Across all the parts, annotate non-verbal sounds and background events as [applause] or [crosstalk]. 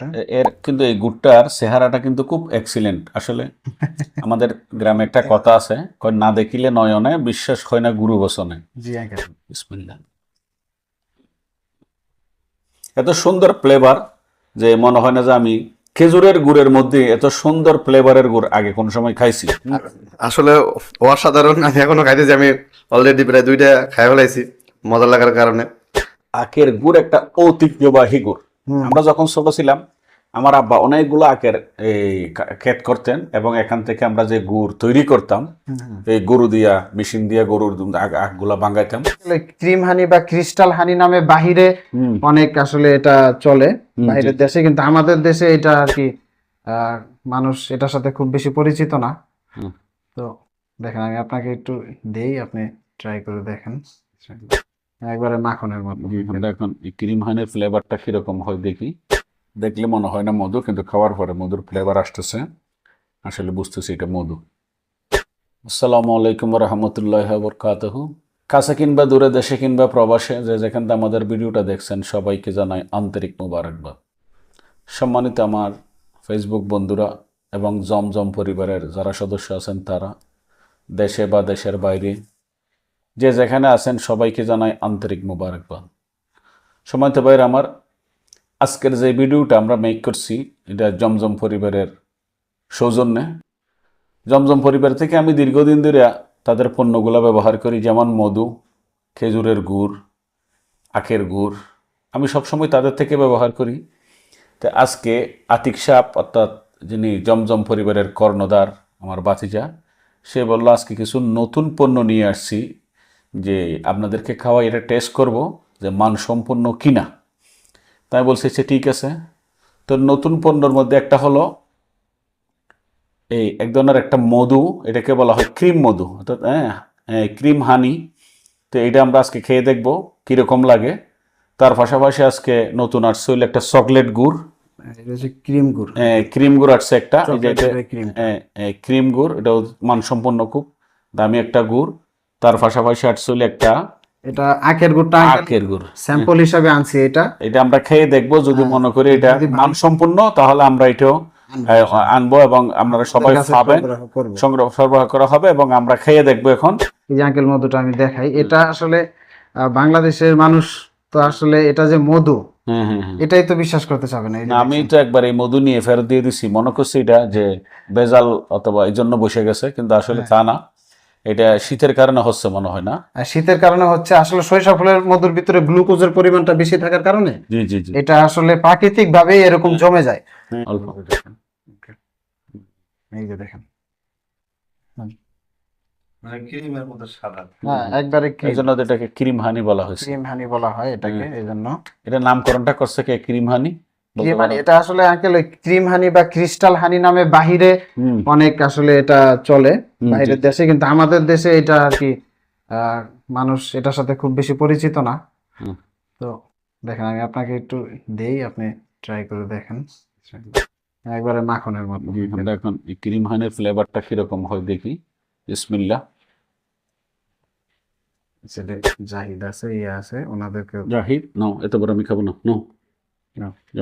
গুড়টা এর কিন্তু এই গুড়টার চেহারাটা কিন্তু খুব এক্সিলেন্ট আসলে আমাদের গ্রামে একটা কথা আছে কয় না দেখিলে নয়নে বিশ্বাস হয় না গুরু বসনে। জি আঙ্কেল বিসমিল্লাহ। এত সুন্দর ফ্লেভার যে মনে হয় না যে আমি খেজুরের গুড়ের মধ্যে এত সুন্দর ফ্লেভারের গুড় আগে কোন সময় খাইছি। আসলে অসাধারণ আমি এখনও খাইতেছি আমি অলরেডি প্রায় দুইটা খাই ফেলাইছি মজা লাগার কারণে। আখের গুড় একটা ঐতিহ্যবাহী গুড়। আমরা যখন ছোট ছিলাম আমার আব্বা অনেকগুলো আখের এই ক্ষেত করতেন এবং এখান থেকে আমরা যে গুড় তৈরি করতাম এই গরু দিয়া মেশিন দিয়া গরুর আখগুলা বাঙ্গাইতাম ক্রিম হানি বা ক্রিস্টাল হানি নামে বাহিরে অনেক আসলে এটা চলে বাইরের দেশে কিন্তু আমাদের দেশে এটা আর কি মানুষ এটার সাথে খুব বেশি পরিচিত না। তো দেখেন আমি আপনাকে একটু দেই আপনি ট্রাই করে দেখেন। একবারে মাখনের মতো। আমরা এখন ক্রিম হাইনের ফ্লেভারটা কীরকম হয় দেখি। দেখলে মনে হয় না মধু, কিন্তু খাওয়ার পরে মধুর ফ্লেভার আসতেছে। আসলে বুঝতেছি এটা মধু। আসসালামু আলাইকুম রহমতুল্লাহ বরকাতহ কাছে কিংবা দূরে দেশে কিংবা প্রবাসে যে যেখান থেকে আমাদের ভিডিওটা দেখছেন, সবাইকে জানাই আন্তরিক মুবারকবাদ। সম্মানিত আমার ফেসবুক বন্ধুরা এবং জমজম পরিবারের যারা সদস্য আছেন, তারা দেশে বা দেশের বাইরে যে যেখানে আছেন সবাইকে জানাই আন্তরিক মুবারকবাদ। সময়ত ভাইয়ের, আমার আজকের যে ভিডিওটা আমরা মেক করছি, এটা জমজম পরিবারের সৌজন্যে। জমজম পরিবার থেকে আমি দীর্ঘদিন ধরে তাদের পণ্যগুলো ব্যবহার করি, যেমন মধু, খেজুরের গুড়, আখের গুড়। আমি সবসময় তাদের থেকে ব্যবহার করি। তো আজকে আতিক সাপ, অর্থাৎ যিনি জমজম পরিবারের কর্ণধার, আমার বাতিজা সে বলল, আজকে কিছু নতুন পণ্য নিয়ে আসছি। যে আপনাদেরকে খাওয়া এটা টেস্ট করব যে মান মানসম্পন্ন কিনা। তাই বলছে সে ঠিক আছে। তো নতুন পণ্যর মধ্যে একটা হলো এই এক ধরনের একটা মধু এটাকে বলা হয় ক্রিম মধু। অর্থাৎ হ্যাঁ হ্যাঁ ক্রিম হানি। তো এটা আমরা আজকে খেয়ে দেখব কীরকম লাগে। তার পাশাপাশি আজকে নতুন আসছে হইল একটা চকলেট গুড়। ক্রিম গুড়। ক্রিম গুড় আসছে একটা। চকলেটের cream। ক্রিম গুড় এটাও মানসম্পন্ন খুব দামি একটা গুড়। তার পাশাপাশি আসছে হইল একটা এটা আখের গুড়টা আখের গুড়। স্যাম্পল হিসাবে আনছি এটা। এটা আমরা খেয়ে দেখব যদি হ্যাঁ, মনে করি এটা মানসম্পন্ন তাহলে আমরা এটাও আনব। এবং আপনারা সবাই করব। সংগ্রহ সরবরাহ করা হবে এবং আমরা খেয়ে দেখব এখন। এই যে আঙ্কেল মধুটা আমি দেখাই এটা আসলে বাংলাদেশের মানুষ তো আসলে এটা যে মধু হুম হুম হুম। এটাই তো বিশ্বাস করতে চাবে না, আমি তো একবার এই মধু নিয়ে ফেরত দিয়ে দিছি। মনে করছি এটা যে বেজাল অথবা এই জন্য বসে গেছে কিন্তু আসলে হ্যাঁ। তা না। এটা শীতের কারণে হচ্ছে মনে হয় না? আর শীতের কারণে হচ্ছে আসলে সরিষা ফুলের মধুর ভিতরে গ্লুকোজের পরিমাণটা বেশি থাকার কারণে জি জি জি। এটা আসলে প্রাকৃতিক ভাবে এরকম জমে যায়। হ্যাঁ, অল্প এই যে দেখেন। মানে ক্রিমের মতো সাদা। হ্যাঁ একবারে এই জন্য তো এটাকে ক্রিম হানি বলা হয়েছে। ক্রিম হানি বলা হয় এটাকে এই জন্য। এটা নামকরণটা করছে কে? ক্রিম হানি? হানি পারো? এটা আসলে আঙ্কেল ক্রিম হানি বা ক্রিস্টাল হানি নামে বাহিরে অনেক আসলে এটা চলে বাইরের দেশে কিন্তু আমাদের দেশে এটা আর কি মানুষ এটার সাথে খুব বেশি পরিচিত না। তো দেখেন আমি আপনাকে একটু দেই আপনি ট্রাই করে দেখেন। একবারে মাখনের মতো। এখন এই ক্রিম হানের ফ্লেভারটা কীরকম হয় দেখি। বিসমিল্লা সেটা জাহিদ আছে ইয়ে আছে ওনাদেরকে জাহিদ? নো এত বড় আমি খাব না নো। না।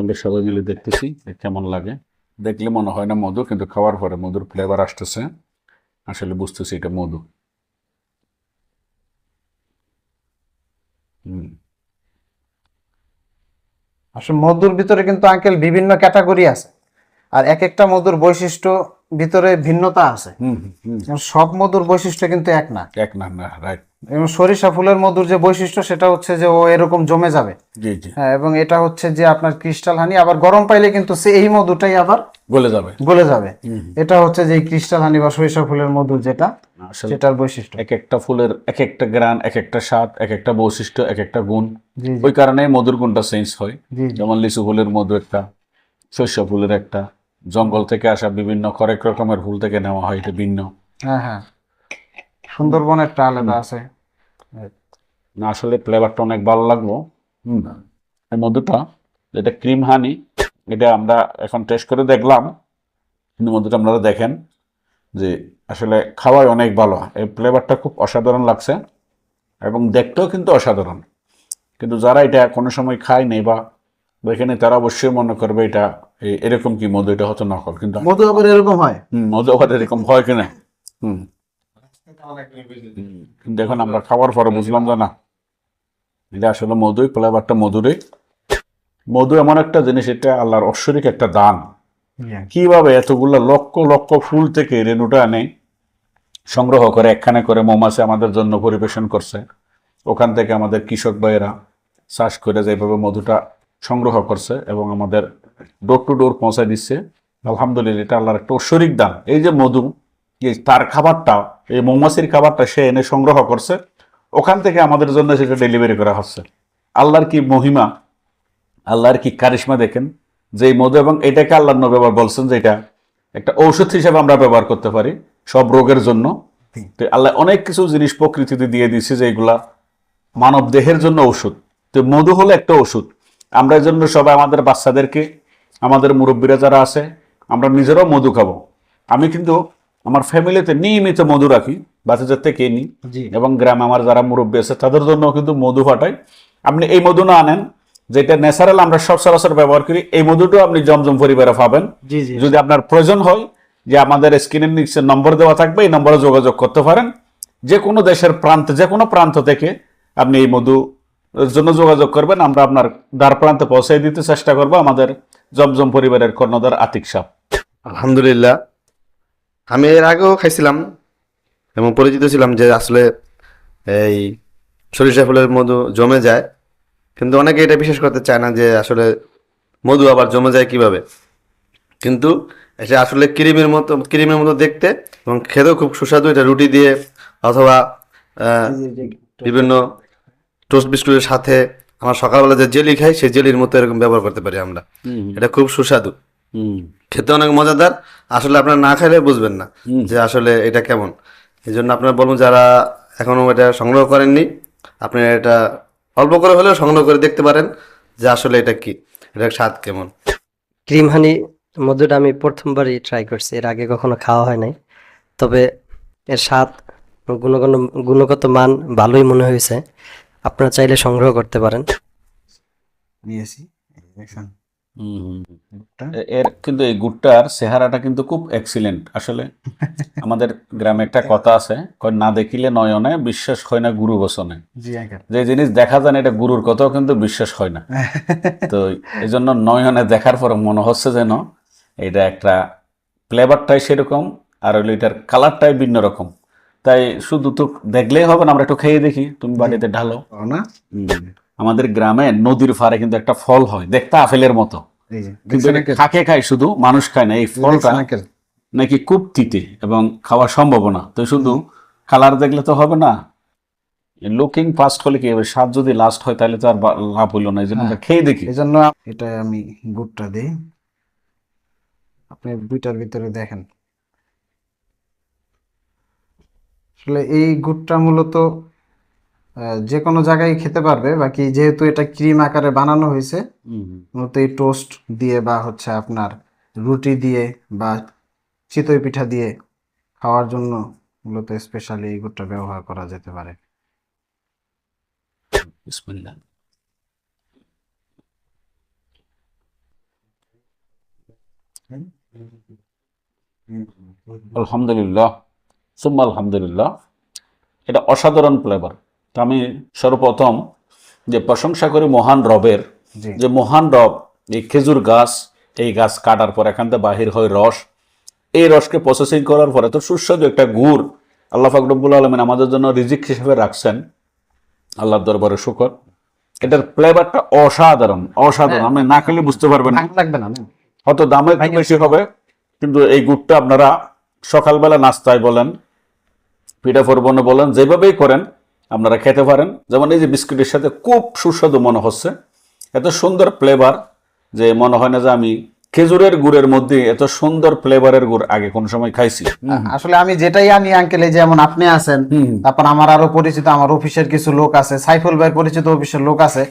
আমরা সবাই মিলে দেখতেছি কেমন লাগে। দেখলে মনে হয় না মধু কিন্তু খাওয়ার পরে মধুর ফ্লেভার আসতেছে। আসলে বুঝতেছি এটা মধু। আসলে মধুর ভিতরে কিন্তু আঙ্কেল বিভিন্ন ক্যাটাগরি আছে। আর এক একটা মধুর বৈশিষ্ট্য ভিতরে ভিন্নতা আছে। সব মধুর বৈশিষ্ট্য কিন্তু এক না। এক না না রাইট এবং সরিষা ফুলের মধুর যে বৈশিষ্ট্য সেটা হচ্ছে যে ও এরকম জমে যাবে। জি জি। হ্যাঁ এবং এটা হচ্ছে যে আপনার ক্রিস্টাল হানি আবার গরম পাইলে কিন্তু সে এই মধুটাই আবার গলে যাবে। গলে যাবে। এটা হচ্ছে যে ক্রিস্টাল হানি বা সরিষা ফুলের মধু যেটা সেটার বৈশিষ্ট্য। এক একটা ফুলের এক একটা গ্রান এক একটা স্বাদ এক একটা বৈশিষ্ট্য এক একটা গুণ ওই কারণে মধুর গুণটা চেঞ্জ হয়। যেমন লিচু ফুলের মধু একটা শস্য ফুলের একটা জঙ্গল থেকে আসা বিভিন্ন কয়েক রকমের ফুল থেকে নেওয়া হয় এটা ভিন্ন। হ্যাঁ হ্যাঁ। সুন্দরবন একটা আলাদা আছে। না আসলে ফ্লেভারটা অনেক ভালো লাগল। হুম। এই মধুটা যেটা ক্রিম হানি এটা আমরা এখন টেস্ট করে দেখলাম। কিন্তু মধুটা আপনারা দেখেন যে আসলে খাওয়াই অনেক ভালো। এই ফ্লেভারটা খুব অসাধারণ লাগছে এবং দেখতেও কিন্তু অসাধারণ। কিন্তু যারা এটা কোনো সময় খায় নাই বা দেখেনি তারা অবশ্যই মনে করবে এটা এই- এরকম কি মধু? এটা হচ্ছে নকল কিন্তু মধু আবার এরকম হয়? মধু আবার এরকম হয় কিনা? হুম। এখন আমরা খাওয়ার পরে বুঝলাম যে না এটা আসলে মধুই ফ্লেভারটা মধুরই। মধু এমন একটা জিনিস এটা আল্লাহর ঐশ্বরিক একটা দান। কীভাবে এতগুলো লক্ষ লক্ষ ফুল থেকে রেণুটা আনে সংগ্রহ করে একখানে করে মৌমাছি আমাদের জন্য পরিবেশন করছে ওখান থেকে আমাদের কৃষক ভাইয়েরা চাষ করে যেভাবে মধুটা সংগ্রহ করছে এবং আমাদের ডোর টু ডোর পৌঁছায় দিচ্ছে। আলহামদুলিল্লাহ এটা আল্লাহর একটা ঐশ্বরিক দান। এই যে মধু তার খাবারটা এই মৌমাছির খাবারটা সে এনে সংগ্রহ করছে ওখান থেকে আমাদের জন্য সেটা ডেলিভারি করা হচ্ছে। আল্লাহর কি মহিমা আল্লাহর কি কারিশমা দেখেন? যে এই মধু এবং এটাকে আল্লাহর নবী আবার বলছেন যে এটা একটা ঔষধ হিসেবে আমরা ব্যবহার করতে পারি সব রোগের জন্য। তো আল্লাহ অনেক কিছু জিনিস প্রকৃতিতে দিয়ে দিয়েছে যে এগুলা মানব দেহের জন্য ওষুধ তো মধু হলো একটা ওষুধ আমরা এই জন্য সবাই আমাদের বাচ্চাদেরকে আমাদের মুরব্বীরা যারা আছে আমরা নিজেরাও মধু খাব। আমি কিন্তু আমার ফ্যামিলিতে নিয়মিত মধু রাখি বাচ্চাদের থেকে নিই এবং গ্রামে আমার যারা মুরব্বী আছে তাদের জন্য কিন্তু মধু ফাটাই। আপনি এই মধু না আনেন যেটা ন্যাচারাল আমরা সব সরাসরি ব্যবহার করি এই মধুটাও আপনি জমজম পরিবারে পাবেন। জি জি যদি আপনার প্রয়োজন হয় যে আমাদের স্ক্রিনের নিচে নম্বর দেওয়া থাকবে এই নম্বরে যোগাযোগ করতে পারেন। যে কোনো দেশের প্রান্তে যে কোনো প্রান্ত থেকে আপনি এই মধু জন্য যোগাযোগ করবেন। আমরা আপনার দ্বার প্রান্তে পৌঁছে দিতে চেষ্টা করব আমাদের জমজম পরিবারের কর্ণধার আতিক সাহ। আলহামদুলিল্লাহ। আমি এর আগেও খাইছিলাম এবং পরিচিত ছিলাম যে আসলে এই সরিষা ফুলের মধু জমে যায়। কিন্তু অনেকে এটা বিশ্বাস করতে চায় না যে আসলে মধু আবার জমে যায় কীভাবে। কিন্তু এটা আসলে ক্রিমের মতো ক্রিমের মতো দেখতে এবং খেতেও খুব সুস্বাদু। এটা রুটি দিয়ে অথবা বিভিন্ন টোস্ট বিস্কুটের সাথে। আমরা সকালবেলা যে জেলি খাই সেই জেলির মতো এরকম ব্যবহার করতে পারি আমরা। এটা খুব সুস্বাদু। খেতে অনেক মজাদার। আসলে আপনারা না খাইলে বুঝবেন না যে আসলে এটা কেমন। এই জন্য আপনারা বলুন যারা এখনও এটা সংগ্রহ করেননি আপনি এটা অল্প করে হলেও সংগ্রহ করে দেখতে পারেন যে আসলে এটা কি এটা স্বাদ কেমন। ক্রিম হানি মধুটা আমি প্রথমবারই ট্রাই করছি এর আগে কখনো খাওয়া হয় নাই। তবে এর স্বাদ গুণগত গুণগত মান ভালোই মনে হয়েছে। আপনারা চাইলে সংগ্রহ করতে পারেন। নিয়েছি এর কিন্তু এই গুড়টার চেহারাটা কিন্তু খুব এক্সিলেন্ট আসলে আমাদের গ্রামে একটা কথা আছে কয় না দেখিলে নয়নে বিশ্বাস হয় না গুরু বসনে। যে জিনিস দেখা যায় এটা গুরুর কথাও কিন্তু বিশ্বাস হয় না। [laughs] তো এই জন্য নয়নে দেখার পর মনে হচ্ছে যেন এটা একটা ফ্লেভারটাই সেরকম আর হইল এটার কালারটাই ভিন্ন রকম। তাই শুধু তো দেখলেই হবে না আমরা একটু খেয়ে দেখি তুমি বাড়িতে ঢালো। না? আমাদের গ্রামে নদীর ফারে কিন্তু একটা ফল হয় দেখতে আপেলের মতো। কাকে খায় শুধু মানুষ খায় না এই ফলটা নাকি খুব তিতে এবং খাওয়া সম্ভব না। তো শুধু কালার দেখলে তো হবে না। লুকিং ফার্স্ট হলে কি স্বাদ যদি লাস্ট হয় তাহলে তো আর লাভ হইল না এই জন্য খেয়ে দেখি। এই জন্য এটা আমি গুড়টা দিই। আপনি দুইটার ভিতরে দেখেন। আসলে এই গুড়টা মূলত যে কোনো জায়গায় খেতে পারবে বাকি যেহেতু এটা ক্রিম আকারে বানানো হয়েছে মূলত এই টোস্ট দিয়ে বা হচ্ছে আপনার রুটি দিয়ে বা চিতই পিঠা দিয়ে খাওয়ার জন্য মূলত স্পেশালি এই গুড়টা ব্যবহার করা যেতে পারে। আলহামদুলিল্লাহ। সুম্মা আলহামদুলিল্লাহ। এটা অসাধারণ ফ্লেভার তো আমি সর্বপ্রথম যে প্রশংসা করি মহান রবের যে মহান রব এই খেজুর গাছ এই গাছ কাটার পর এখান থেকে বাহির হয় রস। এই রসকে প্রসেসিং করার পরে তো সুস্বাদু একটা গুড় আল্লাহ ফাকরবুল আলমিন আমাদের জন্য রিজিক হিসেবে রাখছেন। আল্লাহর দরবারে শুকর। এটার ফ্লেভারটা অসাধারণ অসাধারণ। আপনি না খেলে বুঝতে পারবেন না। লাগবে না? হয়তো দামে একটু বেশি হবে কিন্তু এই গুড়টা আপনারা সকালবেলা নাস্তায় বলেন পিঠা ফোরবনে বলেন যেভাবেই করেন আপনারা খেতে পারেন। যেমন এই যে বিস্কুটের সাথে খুব সুস্বাদু মনে হচ্ছে। এত সুন্দর ফ্লেভার যে মনে হয় না যে আমি খেজুরের গুড়ের মধ্যে এত সুন্দর ফ্লেভারের গুড় আগে কোন সময় খাইছি। আসলে আমি যেটাই আনি আঙ্কেল এই যেমন আপনি আছেন তারপর আমার আরও পরিচিত আমার অফিসের কিছু লোক আছে সাইফুল ভাইয়ের পরিচিত অফিসের লোক আছে।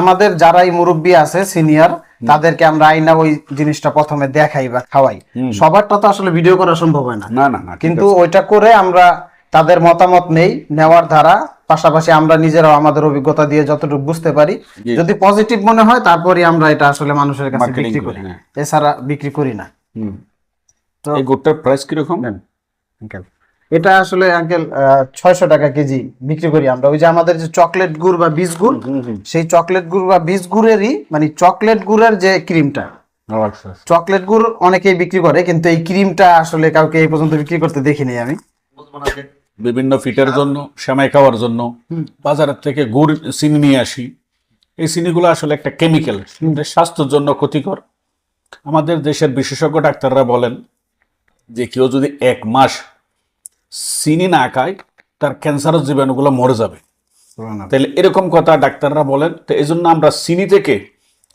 আমাদের যারাই মুরব্বী আছে সিনিয়র তাদেরকে আমরা আইনা ওই জিনিসটা প্রথমে দেখাই বা খাওয়াই। সবারটা তো আসলে ভিডিও করা সম্ভব হয় না। না না না কিন্তু ওইটা করে আমরা তাদের মতামত নেই নেওয়ার দ্বারা পাশাপাশি আমরা নিজেরাও আমাদের অভিজ্ঞতা দিয়ে যতটুকু বুঝতে পারি। যদি পজিটিভ মনে হয় তারপরই আমরা এটা আসলে মানুষের কাছে বিক্রি করি, হ্যাঁ। এছাড়া বিক্রি করি না। তো এই গুড়টার প্রাইস কীরকম? আঙ্কেল এটা আসলে আঙ্কেল ছয়শো টাকা কেজি বিক্রি করি আমরা। ওই যে আমাদের যে চকলেট গুড় বা বীজ গুড় সেই চকলেট গুড় বা বীজ গুড়েরই মানে চকলেট গুড়ের যে ক্রিমটা আচ্ছা চকলেট গুড় অনেকেই বিক্রি করে কিন্তু এই ক্রিমটা আসলে কাউকে এই পর্যন্ত বিক্রি করতে দেখিনি আমি। বিভিন্ন ফিটের জন্য শ্যামাই খাওয়ার জন্য বাজারের থেকে গুড় চিনি নিয়ে আসি। এই চিনিগুলো আসলে একটা কেমিক্যাল স্বাস্থ্যের জন্য ক্ষতিকর। আমাদের দেশের বিশেষজ্ঞ ডাক্তাররা বলেন যে কেউ যদি এক মাস চিনি না খায় তার ক্যান্সারের জীবাণুগুলো মরে যাবে। তাহলে এরকম কথা ডাক্তাররা বলেন তো এই জন্য আমরা চিনি থেকে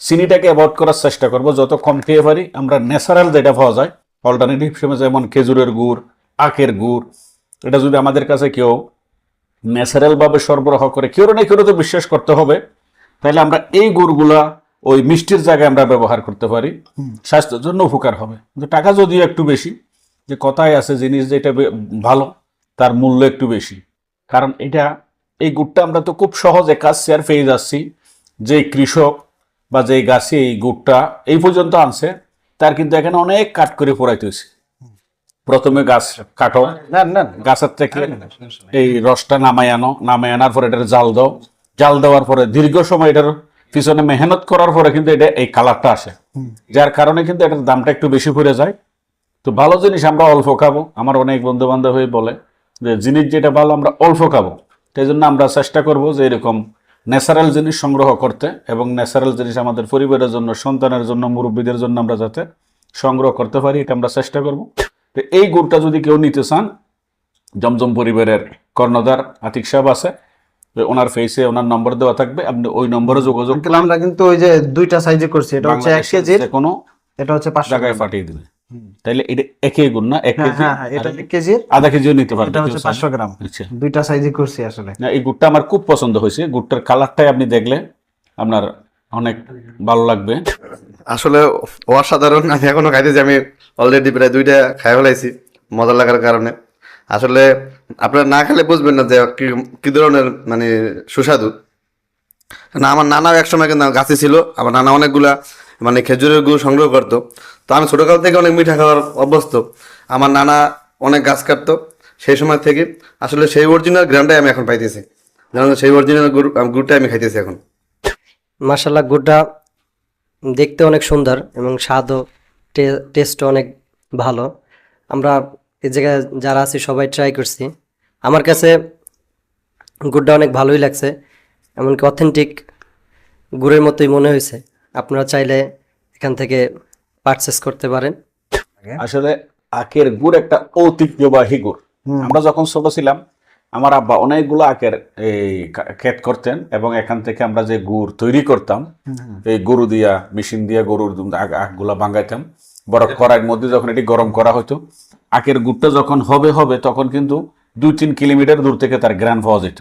চিনিটাকে অ্যাভয়েড করার চেষ্টা করব। যত কম খেয়ে পারি আমরা ন্যাচারাল যেটা পাওয়া যায় অল্টারনেটিভ হিসেবে যেমন খেজুরের গুড় আখের গুড় এটা যদি আমাদের কাছে কেউ ন্যাচারালভাবে সরবরাহ করে কেউ না কেউ তো বিশ্বাস করতে হবে তাহলে আমরা এই গুড়গুলা ওই মিষ্টির জায়গায় আমরা ব্যবহার করতে পারি। স্বাস্থ্যের জন্য উপকার হবে। কিন্তু টাকা যদিও একটু বেশি যে কথায় আছে জিনিস যেটা ভালো তার মূল্য একটু বেশি। কারণ এটা এই গুড়টা আমরা তো খুব সহজে কাজ শেয়ার পেয়ে যাচ্ছি যে কৃষক বা যে গাছে এই গুড়টা এই পর্যন্ত আনছে তার কিন্তু এখানে অনেক কাট করে পড়াইতে হয়েছে। প্রথমে গাছ কাটো। না না গাছের থেকে এই রসটা নামাই আনো নামাই আনার পরে এটার জাল দাও। জাল দেওয়ার পরে দীর্ঘ সময় এটার পিছনে মেহনত করার পরে কিন্তু এটা এই কালারটা আসে। যার কারণে কিন্তু এটার দামটা একটু বেশি পড়ে যায়। তো ভালো জিনিস আমরা অল্প খাব আমার অনেক বন্ধু বান্ধব হয়ে বলে যে জিনিস যেটা ভালো আমরা অল্প খাব। সেই জন্য আমরা চেষ্টা করব যে এরকম ন্যাচারাল জিনিস সংগ্রহ করতে এবং ন্যাচারাল জিনিস আমাদের পরিবারের জন্য সন্তানের জন্য মুরব্বীদের জন্য আমরা যাতে সংগ্রহ করতে পারি এটা আমরা চেষ্টা করব। তো এই গুড়টা যদি কেউ নিতে চান জমজম পরিবারের কর্ণধার আতিক সাহেব আছে ওনার ফেসে ওনার নম্বর দেওয়া থাকবে আপনি ওই নম্বরে যোগাযোগ আঙ্কেল আমরা কিন্তু ওই যে দুইটা সাইজে করছি এটা হচ্ছে এক যে কোনো এটা হচ্ছে পাঁচশো জায়গায় পাঠিয়ে দিবে তাইলে এটা একই গুণ না? এক হ্যাঁ কেজি? হ্যাঁ হ্যাঁ, এটা এক কেজির আধা কেজিও নিতে পারবে এটা হচ্ছে চাইলে। পাঁচশো গ্রাম। আচ্ছা। দুইটা সাইজে করছি আসলে। না এই গুড়টা আমার খুব পছন্দ হয়েছে। গুড়টার কালারটাই আপনি দেখলে আপনার অনেক ভালো লাগবে। আসলে অসাধারণ, আমি এখনও খাইতেছি, আমি অলরেডি প্রায় দুইটা খাই ফেলাইছি মজা লাগার কারণে। আসলে আপনারা না খেলে বুঝবেন না যে কী ধরনের মানে সুস্বাদু। না, আমার নানাও একসময় কিন্তু গাছে ছিল, আমার নানা অনেকগুলা মানে খেজুরের গুড় সংগ্রহ করতো। তো আমি ছোটকাল থেকে অনেক মিঠা খাওয়ার অভ্যস্ত। আমার নানা অনেক গাছ কাটতো সেই সময় থেকে। আসলে সেই অরিজিনাল গ্রামটাই আমি এখন পাইতেছি। সেই অরিজিনাল গুড়, গুড়টাই আমি খাইতেছি এখন। মাসাল্লাহ গুড়টা দেখতে অনেক সুন্দর এবং স্বাদও টেস্টও অনেক ভালো। আমরা এই জায়গায় যারা আছি সবাই ট্রাই করছি। আমার কাছে গুড়টা অনেক ভালোই লাগছে এমনকি অথেন্টিক গুড়ের মতোই মনে হয়েছে। আপনারা চাইলে এখান থেকে পারচেস করতে পারেন। আসলে আখের গুড় একটা ঐতিহ্যবাহী গুড়। আমরা যখন ছোট ছিলাম আমার আব্বা অনেকগুলো আখের এই ক্ষেত করতেন এবং এখান থেকে আমরা যে গুড় তৈরি করতাম এই গরু দিয়া মেশিন দিয়া গরুর আখগুলা ভাঙাইতাম। বড় কড়াইয়ের মধ্যে যখন এটি গরম করা হতো আখের গুড়টা যখন হবে হবে তখন কিন্তু দুই তিন কিলোমিটার দূর থেকে তার গ্রান পাওয়া যেত।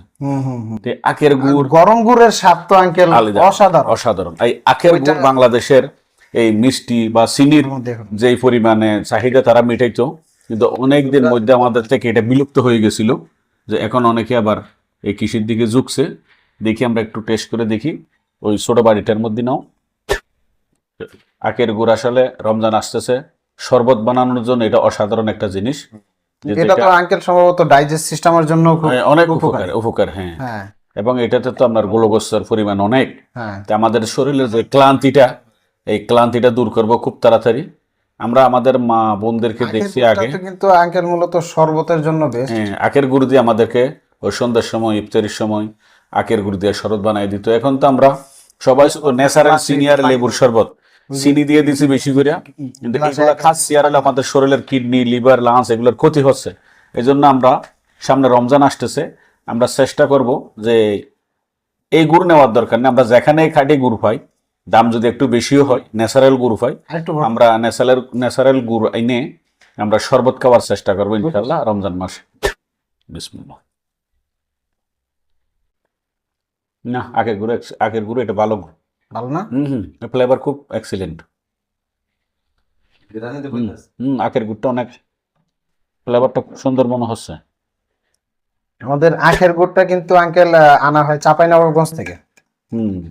আখের গুড় গরম গুড়ের স্বাদ তো আঙ্কেল অসাধারণ। অসাধারণ। এই আখের গুড় বাংলাদেশের এই মিষ্টি বা চিনির। যেই পরিমাণে চাহিদা তারা মিটাইতো কিন্তু অনেকদিন মধ্যে আমাদের থেকে এটা বিলুপ্ত হয়ে গেছিল। যে এখন অনেকে আবার এই কৃষির দিকে ঝুঁকছে। দেখি আমরা একটু টেস্ট করে দেখি। ওই ছোট বাড়িটার মধ্যে নাও। আখের গুড় আসলে রমজান আসতেছে। শরবত বানানোর জন্য এটা অসাধারণ একটা জিনিস। এটা তো আঙ্কেল সম্ভবত ডাইজেস্ট সিস্টেমের জন্য হ্যাঁ, অনেক উপকার উপকার হ্যাঁ। হ্যাঁ। এবং এটাতে তো আপনার গোলগোস্তর পরিমাণ অনেক। হ্যাঁ। তা আমাদের শরীরের যে ক্লান্তিটা এই ক্লান্তিটা দূর করব খুব তাড়াতাড়ি। আমরা আমাদের মা বোনদেরকে দেখছি আগে। কিন্তু আঙ্কেল মূলত শরবতের জন্য হ্যাঁ, আখের গুড় দিয়ে আমাদেরকে ওই সন্ধ্যার সময় ইফতারির সময় আখের গুড় দিয়ে শরবত বানাই দিত। এখন তো আমরা সবাই ন্যাচারাল সিনিয়র লেবুর শরবত। চিনি দিয়ে দিছি বেশি করে। কিন্তু এগুলো খাস সিয়ারাল আমাদের শরীরের কিডনি লিভার লাংস এগুলোর ক্ষতি হচ্ছে। এই জন্য আমরা সামনে রমজান আসতেছে। আমরা চেষ্টা করব যে এই গুড় নেওয়ার দরকার নেই। আমরা যেখানে খাটি গুড় পাই দাম যদি একটু বেশিও হয় ন্যাচারাল গুড় আরেকটু আমরা ন্যাচারাল ন্যাচারাল গুড় এনে আমরা শরবত খাওয়ার চেষ্টা করব ইনশাল্লাহ রমজান মাসে। বিসমিল্লাহ। না আগের গুড় আগের গুড় এটা ভালো গুড় ভালো না? হুম হুম ফ্লেভার খুব এক্সিলেন্ট হুম আগের গুড়টা অনেক ফ্লেভারটা খুব সুন্দর মনে হচ্ছে। আমাদের আখের গুড়টা কিন্তু আঙ্কেল আনা হয় থেকে। চাপাই না ভাঙ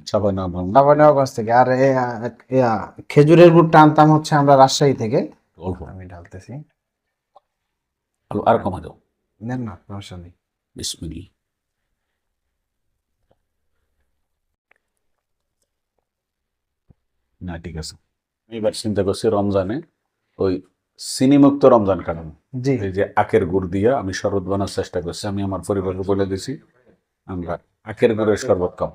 চাঁপাইনবাবগঞ্জ থেকে। আর খেজুরের গুড়টা আনতাম হচ্ছে আমরা রাজশাহী থেকে। অল্প। আমি ঢালতেছি। আর কমা দাও। নেন না সমস্যা নেই। বিসমিল্লি না ঠিক আছে। এবার চিন্তা করছি রমজানে ওই চিনিমুক্ত রমজান কাটানো। জি। এই যে আখের গুড় দিয়া আমি শরবত বানার চেষ্টা করছি। আমি আমার পরিবারকে বলে দিছি আমরা আখের গুড়ের শরবত খাব।